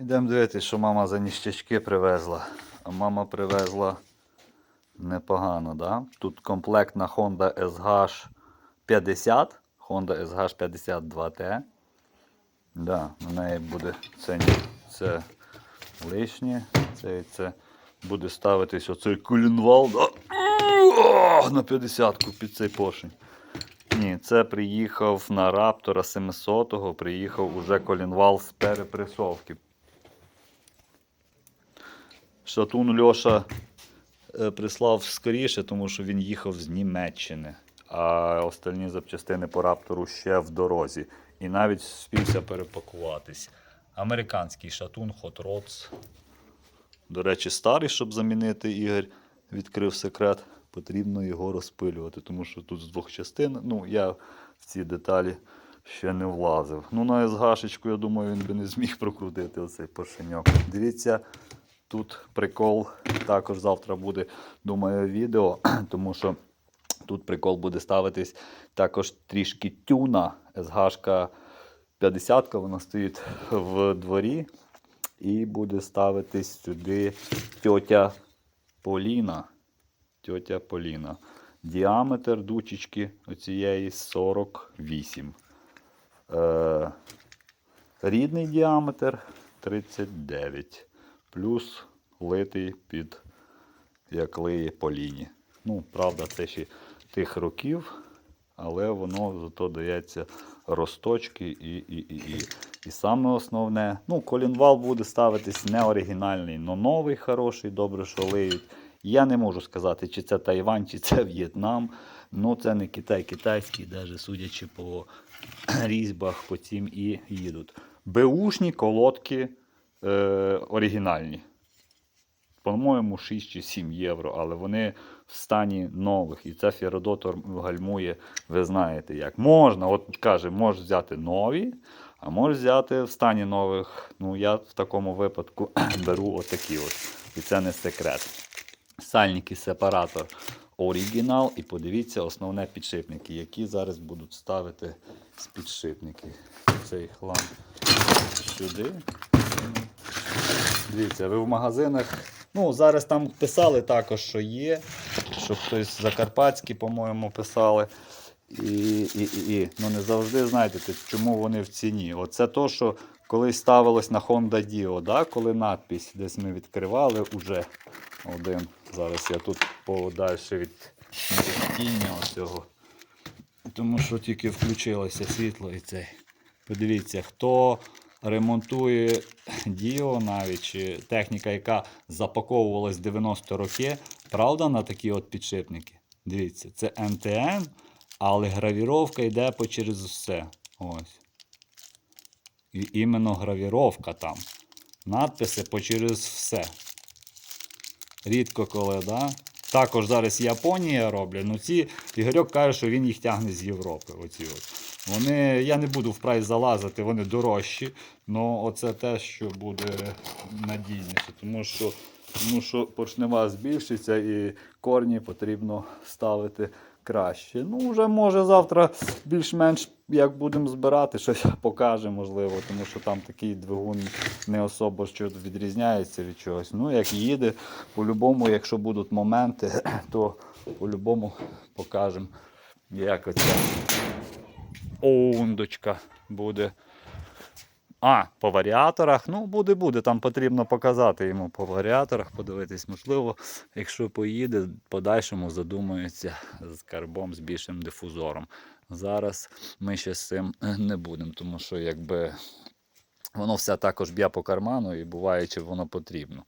Йдемо дивитися, що мама за ніщачки привезла. А мама привезла непогано, да? Тут комплектна Honda SH 50, Honda SH 52T. Да, на неї буде це, це лишнє, це, це буде ставитись оцей кулінвал да? На 50-ку під цей поршень. Ні, це приїхав на Раптора 700-го, приїхав уже колінвал з перепресовки. Шатун Льоша е, прислав скоріше, тому що він їхав з Німеччини, а остальні запчастини по Раптору ще в дорозі. І навіть співся перепакуватись. Американський шатун Hot Rods. До речі, старий, щоб замінити Ігор, відкрив секрет. Потрібно його розпилювати, тому що тут з двох частин. Ну, я в ці деталі ще не влазив. Ну, на СГшечку, я думаю, він би не зміг прокрутити оцей поршеньок. Дивіться, тут прикол. Також завтра буде, думаю, відео, тому що тут прикол буде ставитись також трішки тюна. СГшка 50 вона стоїть в дворі. І буде ставитись сюди тьотя Поліна. Тьотя Поліна. Діаметр дучечки оцієї 48. Е, рідний діаметр 39. Плюс литий під як лиє Поліні. Ну, правда, це ще тих років, але воно зато дається росточки і, і, і, і. І саме основне, ну, колінвал буде ставитись не оригінальний, але новий, хороший, добре, що лиють. Я не можу сказати, чи це Тайвань, чи це В'єтнам. Ну, це не Китай китайський, навіть судячи по різьбах, по цим і їдуть. Беушні колодки е, оригінальні. По-моєму, 6 чи 7 євро, але вони в стані нових. І це Феродотор гальмує, ви знаєте як. Можна, от каже, можеш взяти нові, а можеш взяти в стані нових. Ну, я в такому випадку беру отакі от. І це не секрет. Сальники сепаратор оригінал. І подивіться основне підшипники, які зараз будуть ставити з підшипники. Цей хлам сюди. Дивіться, ви в магазинах. Ну, зараз там писали також, що є. Що хтось закарпатські, по-моєму, писали. І, і, і, і. Ну, не завжди знаєте, чому вони в ціні. Оце то, що колись ставилось на Honda Dio, да? коли надпись десь ми відкривали уже один. Зараз я тут подальше від тіння оцього. Тому що тільки включилося світло і цей. Подивіться, хто ремонтує Діо навіть чи техніка, яка запаковувалась 90 роки, правда, на такі от підшипники. Дивіться, це НТН, але гравіровка йде по через все. Ось. І іменно гравіровка там. Надписи по через все. Рідко коли, да? Також зараз Японія роблять. Ну ці Ігорьок каже, що він їх тягне з Європи. Оці от. Вони, я не буду в прайс залазити, вони дорожчі. але оце те, що буде надійніше. Тому що, тому що поршнева збільшиться і корні потрібно ставити краще. Ну, вже може завтра більш-менш як будемо збирати, щось покаже, можливо, тому що там такий двигун не особо що відрізняється від чогось. Ну, як їде, по-любому, якщо будуть моменти, то по-любому покажемо, як оця оундочка буде. А, по варіаторах. Ну, буде, буде. Там потрібно показати йому по варіаторах, подивитись, можливо, якщо поїде, в подальшому задумається з карбом, з більшим дифузором. Зараз ми ще з цим не будемо, тому що якби воно все також б'є по карману і буває, чи воно потрібно.